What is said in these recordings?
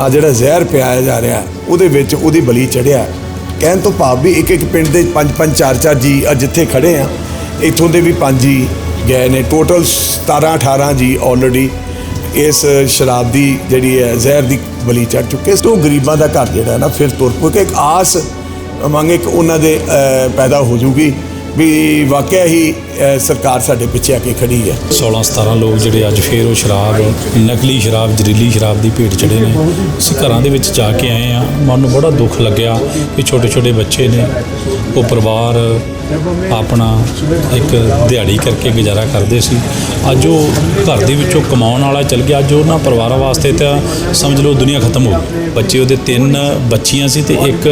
ਆ ਜਿਹੜਾ ਜ਼ਹਿਰ ਪਿਆਇਆ ਜਾ ਰਿਹਾ, ਉਹਦੇ ਵਿੱਚ ਉਹਦੀ ਬਲੀ ਚੜਿਆ। ਕਹਿਣ ਤੋਂ ਭਾਵ ਵੀ ਇੱਕ ਇੱਕ ਪਿੰਡ ਦੇ ਪੰਜ ਪੰਜ ਚਾਰ ਚਾਰ ਜੀ ਅੱਜ ਜਿੱਥੇ ਖੜੇ ਆ। ਇੱਥੋਂ ਦੇ ਵੀ ਪੰਜ ਜੀ ਗਏ ਨੇ। ਟੋਟਲ 17 18 ਜੀ ਆਲਰੇਡੀ ਇਸ ਸ਼ਰਾਬ ਦੀ ਜਿਹੜੀ ਹੈ, ਜ਼ਹਿਰ ਦੀ ਬਲੀ ਚੜ ਚੁੱਕੇ ਸੋ ਗਰੀਬਾਂ ਦਾ ਘਰ ਜਿਹੜਾ ਨਾ, ਫਿਰ ਤੁਰ ਪਊ ਕਿ ਇੱਕ ਆਸ ਮੰਗੇ ਇੱਕ ਉਹਨਾਂ ਦੇ ਪੈਦਾ ਹੋ ਜੂਗੀ। ਵੀ ਵਾਕਿਆ ਹੀ ਸਰਕਾਰ ਸਾਡੇ ਪਿੱਛੇ ਆ ਕੇ ਖੜੀ ਹੈ। 16 17 ਲੋਕ ਜਿਹੜੇ ਅੱਜ ਫੇਰ ਉਹ ਸ਼ਰਾਬ, ਨਕਲੀ ਸ਼ਰਾਬ, ਜ਼ਹਿਰੀਲੀ ਸ਼ਰਾਬ ਦੀ ਭੇਟ ਚੜੇ ਨੇ। ਅਸੀਂ ਘਰਾਂ ਦੇ ਵਿੱਚ ਜਾ ਕੇ ਆਏ ਆ ਮਨ ਨੂੰ ਬੜਾ ਦੁੱਖ ਲੱਗਿਆ ਕਿ ਛੋਟੇ ਛੋਟੇ ਬੱਚੇ ਨੇ, ਉਹ ਪਰਿਵਾਰ ਆਪਣਾ ਇੱਕ ਦਿਹਾੜੀ ਕਰਕੇ ਗੁਜ਼ਾਰਾ ਕਰਦੇ ਸੀ। ਅੱਜ ਉਹ ਘਰ ਦੇ ਵਿੱਚੋਂ ਕਮਾਉਣ ਵਾਲਾ ਚਲ ਗਿਆ। ਅੱਜ ਉਹਨਾਂ ਪਰਿਵਾਰਾਂ ਵਾਸਤੇ ਤਾਂ ਸਮਝ ਲਓ ਦੁਨੀਆ ਖਤਮ ਹੋ ਗਈ। ਬੱਚੇ ਉਹਦੇ ਤਿੰਨ ਬੱਚੀਆਂ ਸੀ ਤੇ ਇੱਕ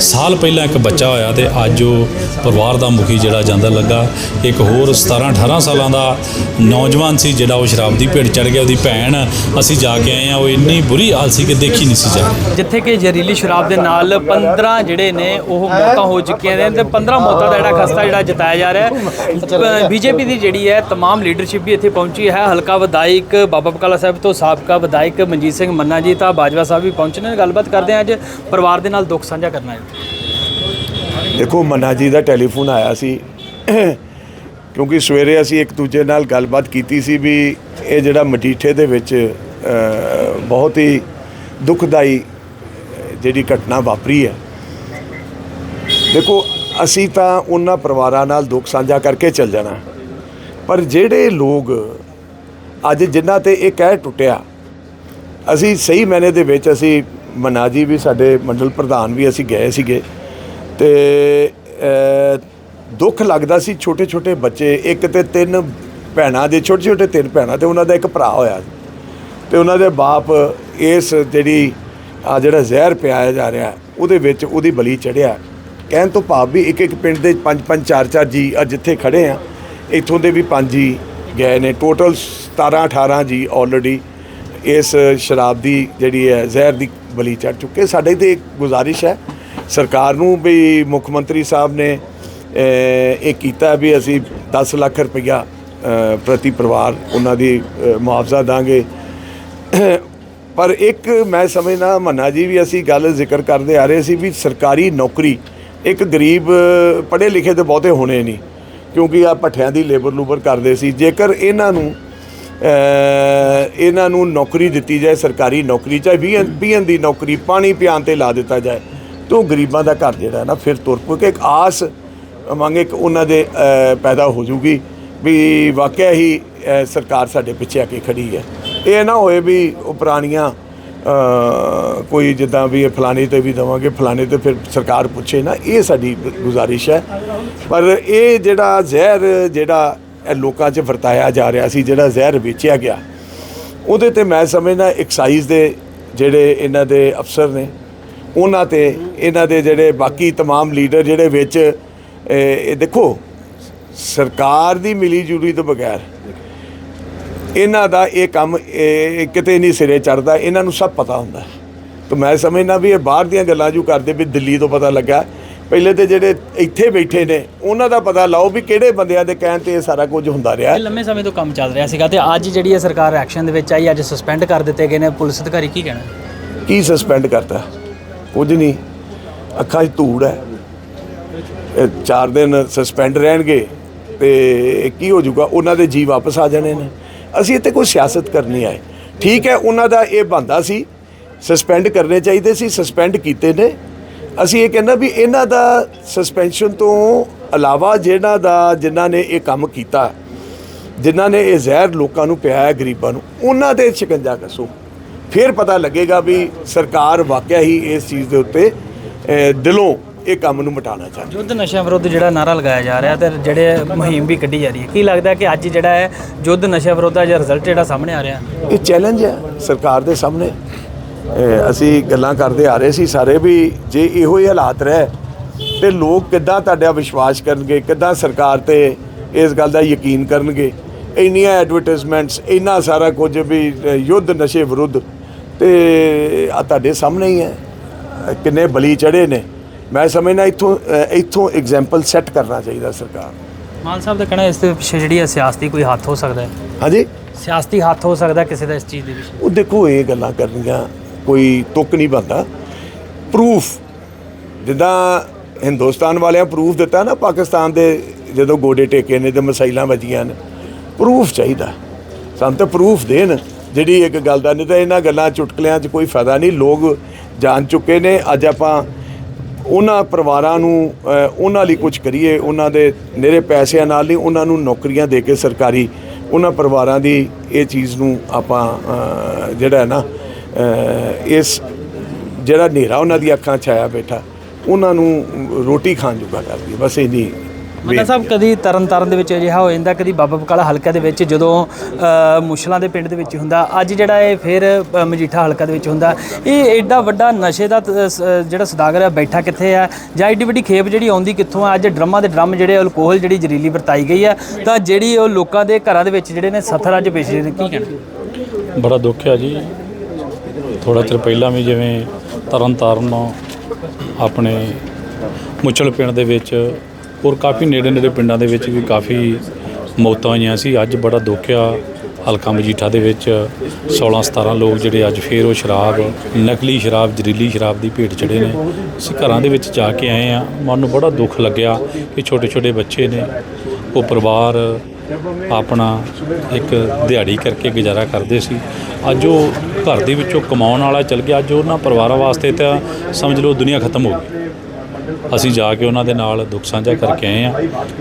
ਸਾਲ ਪਹਿਲਾਂ ਇੱਕ ਬੱਚਾ ਹੋਇਆ ਤੇ ਅੱਜ ਉਹ ਪਰਿਵਾਰ ਦਾ ਮੁਖੀ ਜਿਹੜਾ ਜਾਂਦਾ ਲੱਗਾ। ਇੱਕ ਹੋਰ 17 18 ਸਾਲਾਂ ਦਾ ਨੌਜਵਾਨ ਸੀ ਜਿਹੜਾ ਉਹ ਸ਼ਰਾਬ ਦੀ ਭੇਟ ਚੜ ਗਿਆ। ਉਹਦੀ ਭੈਣ ਅਸੀਂ ਜਾ ਕੇ ਆਏ ਆ ਉਹ ਇੰਨੀ ਬੁਰੀ ਹਾਲ ਸੀ ਕਿ ਦੇਖੀ ਨਹੀਂ ਸੀ ਜਾ ਜਿੱਥੇ ਕਿ ਜ਼ਹਿਰੀਲੀ ਸ਼ਰਾਬ ਦੇ ਨਾਲ 15 ਜਿਹੜੇ ਨੇ, ਉਹ ਮੌਤਾਂ ਹੋ ਚੁੱਕੀਆਂ ਨੇ ਤੇ 15 ਮੌਤਾਂ ਦਾ ਜਿਹੜਾ ਖਸਤਾ ਜਿਹੜਾ ਜਤਾਇਆ ਜਾ ਰਿਹਾ ਹੈ ਬੀਜੇਪੀ ਦੀ ਜਿਹੜੀ ਹੈ तमाम ਲੀਡਰਸ਼ਿਪ ਵੀ ਇੱਥੇ ਪਹੁੰਚੀ ਹੈ ਹਲਕਾ ਵਿਧਾਇਕ ਬਾਬਾ ਬਕਾਲਾ ਸਾਹਿਬ ਤੋਂ ਸਾਬਕਾ ਵਿਧਾਇਕ ਮਨਜੀਤ ਸਿੰਘ ਮੰਨਾ ਜੀ ਤਾਂ ਬਾਜਵਾ ਸਾਹਿਬ ਵੀ ਪਹੁੰਚੇ ਨੇ ਗੱਲਬਾਤ ਕਰਦੇ ਹਾਂ ਅੱਜ ਪਰਿਵਾਰ ਦੇ ਨਾਲ ਦੁੱਖ ਸਾਂਝਾ ਕਰਨਾ ਹੈ ਦੇਖੋ ਮੰਨਾ ਜੀ ਦਾ ਟੈਲੀਫੋਨ ਆਇਆ ਸੀ ਕਿਉਂਕਿ ਸਵੇਰੇ ਅਸੀਂ ਇੱਕ ਦੂਜੇ ਨਾਲ ਗੱਲਬਾਤ ਕੀਤੀ ਸੀ ਵੀ ਇਹ ਜਿਹੜਾ ਮਟੀਠੇ ਦੇ ਵਿੱਚ ਅ, ਬਹੁਤ ਹੀ ਦੁਖਦਾਈ ਜਿਹੜੀ ਘਟਨਾ ਵਾਪਰੀ ਹੈ ਦੇਖੋ ਅਸੀਂ ਤਾਂ ਉਹਨਾਂ ਪਰਿਵਾਰਾਂ ਨਾਲ ਦੁੱਖ ਸਾਂਝਾ ਕਰਕੇ ਚੱਲ ਜਾਣਾ। ਪਰ ਜਿਹੜੇ ਲੋਕ ਅੱਜ ਜਿਨ੍ਹਾਂ ਤੇ ਇਹ ਕਹਿ ਟੁੱਟਿਆ, ਅਸੀਂ ਸਹੀ ਮੈਨੇ ਦੇ ਵਿੱਚ ਅਸੀਂ ਮਨਾ ਜੀ ਵੀ ਸਾਡੇ ਮੰਡਲ ਪ੍ਰਧਾਨ ਵੀ ਅਸੀਂ ਗਏ ਸੀਗੇ ਤੇ ਦੁੱਖ ਲੱਗਦਾ ਸੀ ਛੋਟੇ ਛੋਟੇ ਬੱਚੇ, ਇੱਕ ਤੇ ਤਿੰਨ ਭੈਣਾਂ ਦੇ ਛੋਟੇ ਛੋਟੇ ਤਿੰਨ ਭੈਣਾਂ ਤੇ ਉਹਨਾਂ ਦਾ ਇੱਕ ਭਰਾ ਹੋਇਆ। ਤੇ ਉਹਨਾਂ ਦੇ ਬਾਪ ਇਸ ਜਿਹੜੀ ਆ ਜਿਹੜਾ ਜ਼ਹਿਰ ਪਿਆਇਆ ਜਾ ਰਿਹਾ, ਉਹਦੇ ਵਿੱਚ ਉਹਦੀ ਬਲੀ ਚੜਿਆ ਕਹਿਣ ਤੋਂ ਭਾਵ ਵੀ ਇੱਕ ਇੱਕ ਪਿੰਡ ਦੇ ਪੰਜ ਪੰਜ ਚਾਰ ਚਾਰ ਜੀ ਅੱਜ ਜਿੱਥੇ ਖੜੇ ਆ। ਇੱਥੋਂ ਦੇ ਵੀ ਪੰਜ ਜੀ ਗਏ ਨੇ। ਟੋਟਲ 17 18 ਜੀ ਆਲਰੇਡੀ ਇਸ ਸ਼ਰਾਬ ਦੀ ਜਿਹੜੀ ਹੈ, ਜ਼ਹਿਰ ਦੀ ਬਲੀ ਚੜ ਚੁੱਕੇ। ਸਾਡੇ ਤੇ ਇੱਕ ਗੁਜ਼ਾਰਿਸ਼ ਹੈ। ਸਰਕਾਰ ਨੂੰ ਵੀ ਮੁੱਖ ਮੰਤਰੀ ਸਾਹਿਬ ਨੇ ਇਹ ਕੀਤਾ ਵੀ ਅਸੀਂ 10 ਲੱਖ ਰੁਪਈਆ ਪ੍ਰਤੀ ਪਰਿਵਾਰ ਉਹਨਾਂ ਦੀ ਮੁਆਵਜ਼ਾ ਦਾਂਗੇ। ਪਰ ਇੱਕ ਮੈਂ ਸਮਝਦਾ ਮੰਨਾ ਜੀ ਵੀ ਅਸੀਂ ਗੱਲ ਜ਼ਿਕਰ ਕਰਦੇ ਆ ਰਹੇ ਸੀ ਵੀ ਸਰਕਾਰੀ ਨੌਕਰੀ ਇੱਕ ਗਰੀਬ ਪੜ੍ਹੇ ਲਿਖੇ ਤੇ ਬਹੁਤੇ ਹੋਣੇ ਨਹੀਂ, ਕਿਉਂਕਿ ਆ ਭੱਠਿਆਂ ਦੀ ਲੇਬਰ ਲੂਬਰ ਕਰਦੇ ਸੀ। ਜੇਕਰ ਇਹਨਾਂ ਨੂੰ ਇਹਨਾਂ ਨੂੰ ਨੌਕਰੀ ਦਿੱਤੀ ਜਾਏ, ਸਰਕਾਰੀ ਨੌਕਰੀ, ਚਾਹੇ ਵੀਹ ਵੀਹ ਦੀ ਨੌਕਰੀ, ਪਾਣੀ ਪਿਆਉਣ ਤੇ ਲਾ ਦਿੱਤਾ ਜਾਏ, ਤਾਂ ਉਹ ਗਰੀਬਾਂ ਦਾ ਘਰ ਜਿਹੜਾ ਨਾ, ਫਿਰ ਤੁਰ ਪਊ। ਕਿ ਇੱਕ ਆਸ ਮੰਗੇ ਇੱਕ ਉਹਨਾਂ ਦੇ ਪੈਦਾ ਹੋ ਜੂਗੀ ਵੀ ਵਾਕਿਆ ਹੀ ਸਰਕਾਰ ਸਾਡੇ ਪਿੱਛੇ ਆ ਕੇ ਖੜੀ ਹੈ। ਇਹ ਨਾ ਹੋਏ ਵੀ ਉਹ ਪੁਰਾਣੀਆਂ ਕੋਈ ਜਿੱਦਾਂ ਵੀ ਇਹ ਫਲਾਣੇ ਤੇ ਵੀ ਦਵਾਂਗੇ ਫਲਾਣੇ ਤੇ ਫਿਰ ਸਰਕਾਰ ਪੁੱਛੇ ਨਾ ਇਹ ਸਾਡੀ ਗੁ- ਗੁਜ਼ਾਰਿਸ਼ ਹੈ ਪਰ ਇਹ ਜਿਹੜਾ ਜ਼ਹਿਰ ਜਿਹੜਾ ਇਹ ਲੋਕਾਂ 'ਚ ਵਰਤਾਇਆ ਜਾ ਰਿਹਾ ਸੀ ਜਿਹੜਾ ਜ਼ਹਿਰ ਵੇਚਿਆ ਗਿਆ ਉਹਦੇ ਤੇ ਮੈਂ ਸਮਝਦਾ ਐਕਸਾਈਜ਼ ਦੇ ਜਿਹੜੇ ਇਹਨਾਂ ਦੇ ਅਫਸਰ ਨੇ ਉਹਨਾਂ ਤੇ ਇਹਨਾਂ ਦੇ ਜਿਹੜੇ ਬਾਕੀ तमाम ਲੀਡਰ ਜਿਹੜੇ ਵਿੱਚ ਇਹ ਇਹ ਦੇਖੋ ਸਰਕਾਰ ਦੀ ਮਿਲੀ ਜੁਲੀ ਤੋਂ ਬਗੈਰ ਇਹਨਾਂ ਦਾ ਇਹ ਕੰਮ ਇਹ ਕਿਤੇ ਨਹੀਂ ਸਿਰੇ ਚੜਦਾ ਇਹਨਾਂ ਨੂੰ ਸਭ ਪਤਾ ਹੁੰਦਾ। ਤਾਂ ਮੈਂ ਸਮਝਦਾ ਵੀ ਇਹ ਬਾਹਰ ਦੀਆਂ ਗੱਲਾਂ ਜੂ ਕਰਦੇ ਵੀ ਦਿੱਲੀ ਤੋਂ ਪਤਾ ਲੱਗਾ। ਪਹਿਲੇ ਤੇ ਜਿਹੜੇ ਇੱਥੇ ਬੈਠੇ ਨੇ ਉਹਨਾਂ ਦਾ ਪਤਾ ਲਾਓ ਵੀ ਕਿਹੜੇ ਬੰਦਿਆਂ ਦੇ ਕਹਿਣ ਤੇ ਇਹ ਸਾਰਾ ਕੁਝ ਹੁੰਦਾ ਰਿਹਾ। ਇਹ ਲੰਮੇ ਸਮੇਂ ਤੋਂ ਕੰਮ ਚੱਲ ਰਿਹਾ ਸੀਗਾ ਤੇ ਅੱਜ ਜਿਹੜੀ ਹੈ ਸਰਕਾਰ ਐਕਸ਼ਨ ਦੇ ਵਿੱਚ ਆਈ ਅੱਜ ਸਸਪੈਂਡ ਕਰ ਦਿੱਤੇ ਗਏ ਨੇ। ਪੁਲਿਸ ਅਧਿਕਾਰੀ ਕੀ ਕਹਿਣਾ? ਕੀ ਸਸਪੈਂਡ ਕਰਤਾ? ਕੁਝ ਨਹੀਂ। ਅੱਖਾਂ 'ਚ ਧੂੜ ਹੈ। ਇਹ ਚਾਰ ਦਿਨ ਸਸਪੈਂਡ ਰਹਿਣਗੇ ਤੇ ਕੀ ਹੋ ਜਾਊਗਾ? ਉਹਨਾਂ ਦੇ ਜੀ ਵਾਪਸ ਆ ਜਾਣੇ ਨੇ। ਅਸੀਂ ਇੱਥੇ ਕੋਈ ਸਿਆਸਤ ਕਰਨੀ ਆਏ ਠੀਕ ਹੈ, ਉਹਨਾਂ ਦਾ ਇਹ ਬੰਦਾ ਸੀ ਸਸਪੈਂਡ ਕਰਨੇ ਚਾਹੀਦੇ ਸੀ ਸਸਪੈਂਡ ਕੀਤੇ ਨੇ। ਅਸੀਂ ਇਹ ਕਹਿੰਦਾ ਵੀ ਇਹਨਾਂ ਦਾ ਸਸਪੈਂਸ਼ਨ ਤੋਂ ਇਲਾਵਾ ਜਿਹਨਾਂ ਦਾ, ਜਿਨ੍ਹਾਂ ਨੇ ਇਹ ਕੰਮ ਕੀਤਾ, ਜਿਨ੍ਹਾਂ ਨੇ ਇਹ ਜ਼ਹਿਰ ਲੋਕਾਂ ਨੂੰ ਪਿਆਇਆ, ਗਰੀਬਾਂ ਨੂੰ, ਉਹਨਾਂ ਤੇ ਸ਼ਿਕੰਜਾ ਕੱਸੋ। ਫਿਰ ਪਤਾ ਲੱਗੇਗਾ ਵੀ ਸਰਕਾਰ ਵਾਕਿਆ ਹੀ ਇਸ ਚੀਜ਼ ਦੇ ਉੱਤੇ ਦਿਲੋਂ ਇਹ ਕੰਮ ਨੂੰ ਮਿਟਾਉਣਾ ਚਾਹੁੰਦੀ ਯੁੱਧ ਨਸ਼ਿਆਂ ਵਿਰੁੱਧ ਜਿਹੜਾ ਨਾਰਾ ਲਗਾਇਆ ਜਾ ਰਿਹਾ ਤੇ ਜਿਹੜੇ ਮੁਹਿੰਮ ਵੀ ਕੱਢੀ ਜਾ ਰਹੀ ਹੈ ਕੀ ਲੱਗਦਾ ਕਿ ਅੱਜ ਜਿਹੜਾ ਹੈ ਯੁੱਧ ਨਸ਼ਿਆਂ ਵਿਰੁੱਧ ਦਾ ਜਿਹੜਾ ਰਿਜ਼ਲਟ ਜਿਹੜਾ ਸਾਹਮਣੇ ਆ ਰਿਹਾ? ਇਹ ਚੈਲੰਜ ਹੈ ਸਰਕਾਰ ਦੇ ਸਾਹਮਣੇ। ਅਸੀਂ ਗੱਲਾਂ ਕਰਦੇ ਆ ਰਹੇ ਸੀ ਸਾਰੇ ਵੀ ਜੇ ਇਹੋ ਹੀ ਹਾਲਾਤ ਰਹੇ ਤੇ ਲੋਕ ਕਿੱਦਾਂ ਤੁਹਾਡਾ ਵਿਸ਼ਵਾਸ ਕਰਨਗੇ ਕਿੱਦਾਂ ਸਰਕਾਰ ਤੇ ਇਸ ਗੱਲ ਦਾ ਯਕੀਨ ਕਰਨਗੇ? ਇੰਨੀਆਂ ਐਡਵਰਟਾਈਜ਼ਮੈਂਟਸ ਇੰਨਾ ਸਾਰਾ ਕੁਝ ਵੀ ਯੁੱਧ ਨਸ਼ੇ ਵਿਰੁੱਧ ਤੇ ਆ ਤੁਹਾਡੇ ਸਾਹਮਣੇ ਹੀ ਹੈ। ਕਿੰਨੇ ਬਲੀ ਚੜੇ ਨੇ। ਮੈਂ ਸਮਝਦਾ ਇੱਥੋਂ ਇੱਥੋਂ ਐਗਜ਼ਾਮਪਲ ਸੈੱਟ ਕਰਨਾ ਚਾਹੀਦਾ ਸਰਕਾਰ ਮਾਨ ਸਾਹਿਬ ਦਾ ਕਹਿਣਾ ਇਸ ਦੇ ਪਿੱਛੇ ਜਿਹੜੀ ਹੈ ਸਿਆਸਤੀ ਕੋਈ ਹੱਥ ਹੋ ਸਕਦਾ ਹੈ। ਹਾਂਜੀ? ਸਿਆਸਤੀ ਹੱਥ ਹੋ ਸਕਦਾ ਕਿਸੇ ਦਾ ਇਸ ਚੀਜ਼ ਦੇ ਵਿੱਚ ਉਹ ਦੇਖੋ ਇਹ ਗੱਲਾਂ ਕਰਨੀਆਂ ਕੋਈ ਤੁੱਕ ਨਹੀਂ ਬੰਦਾ ਪ੍ਰੂਫ ਜਿੱਦਾਂ ਹਿੰਦੁਸਤਾਨ ਵਾਲਿਆਂ ਪ੍ਰੂਫ ਦਿੱਤਾ ਨਾ ਪਾਕਿਸਤਾਨ ਦੇ ਜਦੋਂ ਗੋਡੇ ਟੇਕੇ ਨੇ ਤੇ ਮਸਾਈਲਾਂ ਵੱਜੀਆਂ ਨੇ। ਪ੍ਰੂਫ ਚਾਹੀਦਾ। ਸਾਨੂੰ ਤਾਂ ਪ੍ਰੂਫ ਦੇਣ ਜਿਹੜੀ ਇੱਕ ਗੱਲ ਦਾ ਨਹੀਂ ਤਾਂ ਇਹਨਾਂ ਗੱਲਾਂ ਚੁਟਕਲਿਆਂ 'ਚ ਕੋਈ ਫਾਇਦਾ ਨਹੀਂ। ਲੋਕ ਜਾਣ ਚੁੱਕੇ ਨੇ। ਅੱਜ ਆਪਾਂ ਉਹਨਾਂ ਪਰਿਵਾਰਾਂ ਨੂੰ ਉਹਨਾਂ ਲਈ ਕੁਝ ਕਰੀਏ, ਉਹਨਾਂ ਦੇ ਨਿਹਰੇ ਪੈਸਿਆਂ ਨਾਲ ਨਹੀਂ, ਉਹਨਾਂ ਨੂੰ ਨੌਕਰੀਆਂ ਦੇ ਕੇ ਸਰਕਾਰੀ ਉਹਨਾਂ ਪਰਿਵਾਰਾਂ ਦੀ ਇਹ ਚੀਜ਼ ਨੂੰ ਆਪਾਂ ਜਿਹੜਾ ਹੈ ਨਾ ਇਸ ਜਿਹੜਾ ਹਨੇਰਾ ਉਹਨਾਂ ਦੀ ਅੱਖਾਂ ਛਾਇਆ ਬੈਠਾ, ਉਹਨਾਂ ਨੂੰ ਰੋਟੀ ਖਾਣ ਜੋਗਾ ਕਰਦੀ ਹੈ, ਬਸ ਇੰਨੀ ਮੰਨਾ ਸਾਹਿਬ ਕਦੀ ਤਰਨ ਤਾਰਨ ਦੇ ਵਿੱਚ ਅਜਿਹਾ ਹੋ ਜਾਂਦਾ ਕਦੀ ਬਾਬਾ ਬਕਾਲਾ ਹਲਕਾ ਦੇ ਵਿੱਚ ਜਦੋਂ ਮੁਸ਼ਲਾਂ ਦੇ ਪਿੰਡ ਦੇ ਵਿੱਚ ਹੁੰਦਾ। ਅੱਜ ਜਿਹੜਾ ਇਹ ਫਿਰ ਮਜੀਠਾ ਹਲਕਾ ਦੇ ਵਿੱਚ ਹੁੰਦਾ। ਇਹ ਐਡਾ ਵੱਡਾ ਨਸ਼ੇ ਦਾ ਜਿਹੜਾ ਸਦਾਗਰ ਹੈ ਬੈਠਾ ਕਿੱਥੇ ਹੈ ਜਾਂ ਐਡੀ ਵੱਡੀ ਖੇਪ ਜਿਹੜੀ ਆਉਂਦੀ ਕਿੱਥੋਂ ਆ? ਅੱਜ ਡਰਮਾਂ ਦੇ ਡਰਮ ਜਿਹੜੇ ਅਲਕੋਹਲ ਜਿਹੜੀ ਜ਼ਰੀਲੀ ਵਰਤਾਈ ਗਈ ਹੈ ਤਾਂ ਜਿਹੜੀ ਉਹ ਲੋਕਾਂ ਦੇ ਘਰਾਂ ਦੇ ਵਿੱਚ ਜਿਹੜੇ ਨੇ ਸੱਥਰ ਅੱਜ ਨੇ ਕੀ ਕਹਿਣਾ? ਬੜਾ ਦੁੱਖ ਹੈ ਜੀ। ਥੋੜਾ ਚਿਰ ਪਹਿਲਾਂ ਵੀ ਜਿਵੇਂ ਤਰਨ ਤਾਰਨ ਆਪਣੇ ਮੁੱਚਲ ਪਿੰਡ ਦੇ ਵਿੱਚ ਔਰ ਕਾਫੀ ਨੇੜੇ ਨੇੜੇ ਪਿੰਡਾਂ ਦੇ ਵਿੱਚ ਵੀ ਕਾਫੀ ਮੌਤਾਂ ਹੋਈਆਂ ਸੀ। ਅੱਜ ਬੜਾ ਦੁੱਖ ਆ ਹਲਕਾ ਮਜੀਠਾ ਦੇ ਵਿੱਚ। 16 17 ਲੋਕ ਜਿਹੜੇ ਅੱਜ ਫੇਰ ਉਹ ਸ਼ਰਾਬ, ਨਕਲੀ ਸ਼ਰਾਬ ਜ਼ਰੀਲੀ ਸ਼ਰਾਬ ਦੀ ਭੇਟ ਚੜੇ ਨੇ। ਅਸੀਂ ਘਰਾਂ ਦੇ ਵਿੱਚ ਜਾ ਕੇ ਆਏ ਆ। ਮਨ ਨੂੰ ਬੜਾ ਦੁੱਖ ਲੱਗਿਆ ਕਿ ਛੋਟੇ ਛੋਟੇ ਬੱਚੇ ਨੇ, ਉਹ ਪਰਿਵਾਰ ਆਪਣਾ ਇੱਕ ਦਿਹਾੜੀ ਕਰਕੇ ਗੁਜ਼ਾਰਾ ਕਰਦੇ ਸੀ। ਅੱਜ ਉਹ ਘਰ ਦੇ ਵਿੱਚੋਂ ਕਮਾਉਣ ਵਾਲਾ ਚਲ ਗਿਆ। ਅੱਜ ਉਹਨਾਂ ਪਰਿਵਾਰਾਂ ਵਾਸਤੇ ਤਾਂ ਸਮਝ ਲਓ ਦੁਨੀਆ ਖਤਮ ਹੋ ਗਈ। ਅਸੀਂ ਜਾ ਕੇ ਉਹਨਾਂ ਦੇ ਨਾਲ ਦੁੱਖ ਸਾਂਝਾ ਕਰਕੇ ਆਏ ਆ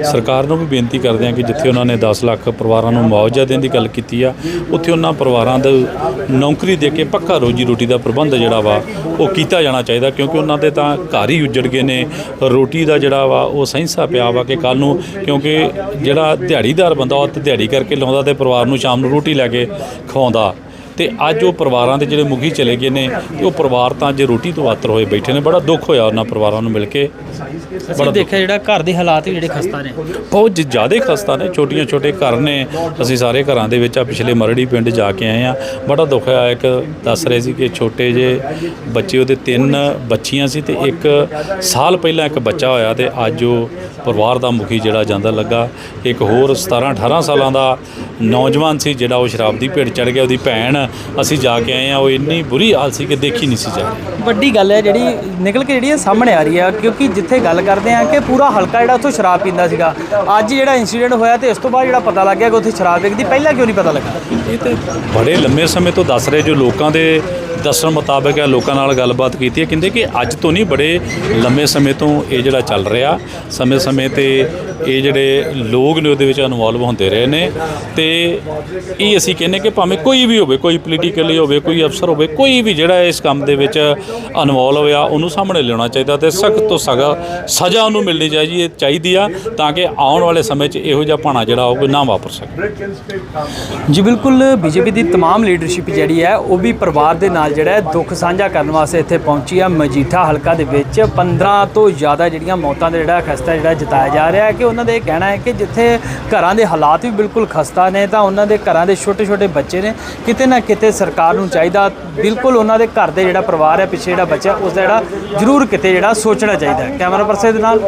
ਸਰਕਾਰ ਨੂੰ ਵੀ ਬੇਨਤੀ ਕਰਦੇ ਆ ਕਿ ਜਿੱਥੇ ਉਹਨਾਂ ਨੇ 10 ਲੱਖ ਪਰਿਵਾਰਾਂ ਨੂੰ ਮੁਆਵਜ਼ਾ ਦੇਣ ਦੀ ਗੱਲ ਕੀਤੀ ਆ, ਉੱਥੇ ਉਹਨਾਂ ਪਰਿਵਾਰਾਂ ਦੇ ਨੌਕਰੀ ਦੇ ਕੇ ਪੱਕਾ ਰੋਜੀ ਰੋਟੀ ਦਾ ਪ੍ਰਬੰਧ ਜਿਹੜਾ ਵਾ, ਉਹ ਕੀਤਾ ਜਾਣਾ ਚਾਹੀਦਾ, ਕਿਉਂਕਿ ਉਹਨਾਂ ਦੇ ਤਾਂ ਘਰ ਹੀ ਉੱਜੜ ਗਏ ਨੇ। ਰੋਟੀ ਦਾ ਜਿਹੜਾ ਵਾ, ਉਹ ਸਹਿੰਸਾ ਪਿਆ ਵਾ ਕਿ ਕੱਲ ਨੂੰ, ਕਿਉਂਕਿ ਜਿਹੜਾ ਦਿਹਾੜੀਦਾਰ ਬੰਦਾ ਉਹ ਤੇ ਦਿਹਾੜੀ ਕਰਕੇ ਲਾਉਂਦਾ ਤੇ ਪਰਿਵਾਰ ਨੂੰ ਸ਼ਾਮ ਨੂੰ ਰੋਟੀ ਲੈ ਕੇ ਖਵਾਉਂਦਾ। ਤੇ ਅੱਜ ਉਹ ਪਰਿਵਾਰਾਂ ਦੇ ਜਿਹੜੇ ਮੁਖੀ ਚਲੇ ਗਏ ਨੇ ਤੇ ਉਹ ਪਰਿਵਾਰ ਤਾਂ ਅੱਜ ਰੋਟੀ ਤੋਂ ਆਤਰ ਹੋਏ ਬੈਠੇ ਨੇ ਬੜਾ ਦੁੱਖ ਹੋਇਆ ਉਹਨਾਂ ਪਰਿਵਾਰਾਂ ਨੂੰ ਮਿਲ ਕੇ। ਅਸੀਂ ਦੇਖਿਆ ਜਿਹੜਾ ਘਰ ਦੇ ਹਾਲਾਤ ਵੀ ਜਿਹੜੇ ਖਸਤਾ ਨੇ? ਬਹੁਤ ਜ਼ਿਆਦਾ ਖਸਤਾ ਨੇ ਛੋਟੀਆਂ ਛੋਟੇ ਘਰ ਨੇ। ਅਸੀਂ ਸਾਰੇ ਘਰਾਂ ਦੇ ਵਿੱਚ ਆ ਪਿਛਲੇ ਮਰੜੀ ਪਿੰਡ ਜਾ ਕੇ ਆਏ ਆ ਬੜਾ ਦੁੱਖ ਹੋਇਆ ਇੱਕ ਦੱਸ ਰਹੇ ਸੀ ਕਿ ਛੋਟੇ ਜੇ ਬੱਚੇ ਉਹਦੇ ਤਿੰਨ ਬੱਚੀਆਂ ਸੀ ਤੇ ਇੱਕ ਸਾਲ ਪਹਿਲਾਂ ਇੱਕ ਬੱਚਾ ਹੋਇਆ ਤੇ ਅੱਜ ਉਹ ਪਰਿਵਾਰ ਦਾ ਮੁਖੀ ਜਿਹੜਾ ਜਾਂਦਾ ਲੱਗਾ। ਇੱਕ ਹੋਰ 17 18 ਸਾਲਾਂ ਦਾ ਨੌਜਵਾਨ ਸੀ ਜਿਹੜਾ ਉਹ ਸ਼ਰਾਬ ਦੀ ਭੇਟ ਚੜ ਗਿਆ ਉਹਦੀ ਭੈਣ ਅਸੀਂ ਜਾ ਕੇ ਆਏ ਆ ਉਹ ਇੰਨੀ ਬੁਰੀ ਹਾਲ ਸੀ ਕਿ ਦੇਖੀ ਨਹੀਂ ਸੀ ਜਾ ਰਹੀ। ਵੱਡੀ ਗੱਲ ਹੈ ਜਿਹੜੀ ਨਿਕਲ ਕੇ ਜਿਹੜੀ ਇਹ ਸਾਹਮਣੇ ਆ ਰਹੀ ਆ ਕਿਉਂਕਿ ਜਿੱਥੇ ਗੱਲ ਕਰਦੇ ਆ ਕਿ ਪੂਰਾ ਹਲਕਾ ਜਿਹੜਾ ਉੱਥੋਂ ਸ਼ਰਾਬ ਪੀਂਦਾ ਸੀਗਾ। ਅੱਜ ਜਿਹੜਾ ਇਨਸੀਡੈਂਟ ਹੋਇਆ ਤੇ ਇਸ ਤੋਂ ਬਾਅਦ ਜਿਹੜਾ ਪਤਾ ਲੱਗ ਗਿਆ ਕਿ ਉੱਥੇ ਸ਼ਰਾਬ ਵਿਕਦੀ ਪਹਿਲਾਂ ਕਿਉਂ ਨਹੀਂ ਪਤਾ ਲੱਗਾ? ਇਹ ਤੇ ਬੜੇ ਲੰਮੇ ਸਮੇਂ ਤੋਂ ਦੱਸ ਰਹੇ ਜੋ ਲੋਕਾਂ ਦੇ ਦੱਸਣ ਮੁਤਾਬਕ ਹੈ ਲੋਕਾਂ ਨਾਲ ਗੱਲਬਾਤ ਕੀਤੀ ਹੈ ਕਹਿੰਦੇ ਕਿ ਅੱਜ ਤੋਂ ਨਹੀਂ ਬੜੇ ਲੰਮੇ ਸਮੇਂ ਤੋਂ ਇਹ ਜਿਹੜਾ ਚੱਲ ਰਿਹਾ ਸਮੇਂ-ਸਮੇਂ ਤੇ ਇਹ ਜਿਹੜੇ ਲੋਕ ਨੇ ਉਹਦੇ ਵਿੱਚ ਇਨਵੋਲਵ ਹੁੰਦੇ ਰਹੇ ਨੇ ਤੇ ਇਹ ਅਸੀਂ ਕਹਿੰਨੇ ਕਿ ਭਾਵੇਂ ਕੋਈ ਵੀ ਹੋਵੇ ਕੋਈ ਪੋਲੀਟੀਕਲੀ ਹੋਵੇ ਕੋਈ ਅਫਸਰ ਹੋਵੇ ਕੋਈ ਵੀ ਜਿਹੜਾ ਇਸ ਕੰਮ ਦੇ ਵਿੱਚ ਇਨਵੋਲਵ ਹੋਇਆ ਉਹਨੂੰ ਸਾਹਮਣੇ ਲਿਆਉਣਾ ਚਾਹੀਦਾ ਤੇ ਸਖਤ ਤੋਂ ਸਖਤ ਸਜ਼ਾ ਉਹਨੂੰ ਮਿਲਣੀ ਚਾਹੀਦੀ ਚਾਹੀਦੀ ਆ ਤਾਂ ਕਿ ਆਉਣ ਵਾਲੇ ਸਮੇਂ 'ਚ ਇਹੋ ਜਿਹਾ ਭਾਣਾ ਜਿਹੜਾ ਉਹ ਕੋਈ ਨਾ ਵਾਪਰ ਸਕੇ ਜੀ ਬਿਲਕੁਲ ਬੀਜੇਪੀ ਦੀ तमाम ਲੀਡਰਸ਼ਿਪ ਜਿਹੜੀ ਹੈ ਉਹ ਵੀ ਪਰਿਵਾਰ ਦੇ ਨਾਲ ਜਿਹੜਾ ਦੁੱਖ ਸਾਂਝਾ ਕਰਨ ਵਾਸਤੇ ਇੱਥੇ ਪਹੁੰਚੀ ਆ ਮਜੀਠਾ ਹਲਕਾ ਦੇ ਵਿੱਚ। 15 ਤੋਂ ਜ਼ਿਆਦਾ ਜਿਹੜੀਆਂ ਮੌਤਾਂ ਦਾ ਜਿਹੜਾ ਖਸਤਾ ਜਿਹੜਾ ਜਤਾਇਆ ਜਾ ਰਿਹਾ ਹੈ ਕਿ ਉਹਨਾਂ ਦਾ ਇਹ ਕਹਿਣਾ ਹੈ ਕਿ ਜਿੱਥੇ ਘਰਾਂ ਦੇ ਹਾਲਾਤ ਵੀ ਬਿਲਕੁਲ ਖਸਤਾ ਨੇ, ਤਾਂ ਉਹਨਾਂ ਦੇ ਘਰਾਂ ਦੇ ਛੋਟੇ ਛੋਟੇ ਬੱਚੇ ਨੇ। ਕਿਤੇ ਨਾ ਕਿਤੇ ਸਰਕਾਰ ਨੂੰ ਚਾਹੀਦਾ, ਬਿਲਕੁਲ ਉਹਨਾਂ ਦੇ ਘਰ ਦੇ ਜਿਹੜਾ ਪਰਿਵਾਰ ਹੈ, ਪਿੱਛੇ ਜਿਹੜਾ ਬੱਚਾ ਉਸ ਦਾ ਜਿਹੜਾ ਜ਼ਰੂਰ ਕਿਤੇ ਜਿਹੜਾ ਸੋਚਣਾ ਚਾਹੀਦਾ ਕੈਮਰਾ ਪਰਸਨ ਦੇ ਨਾਲ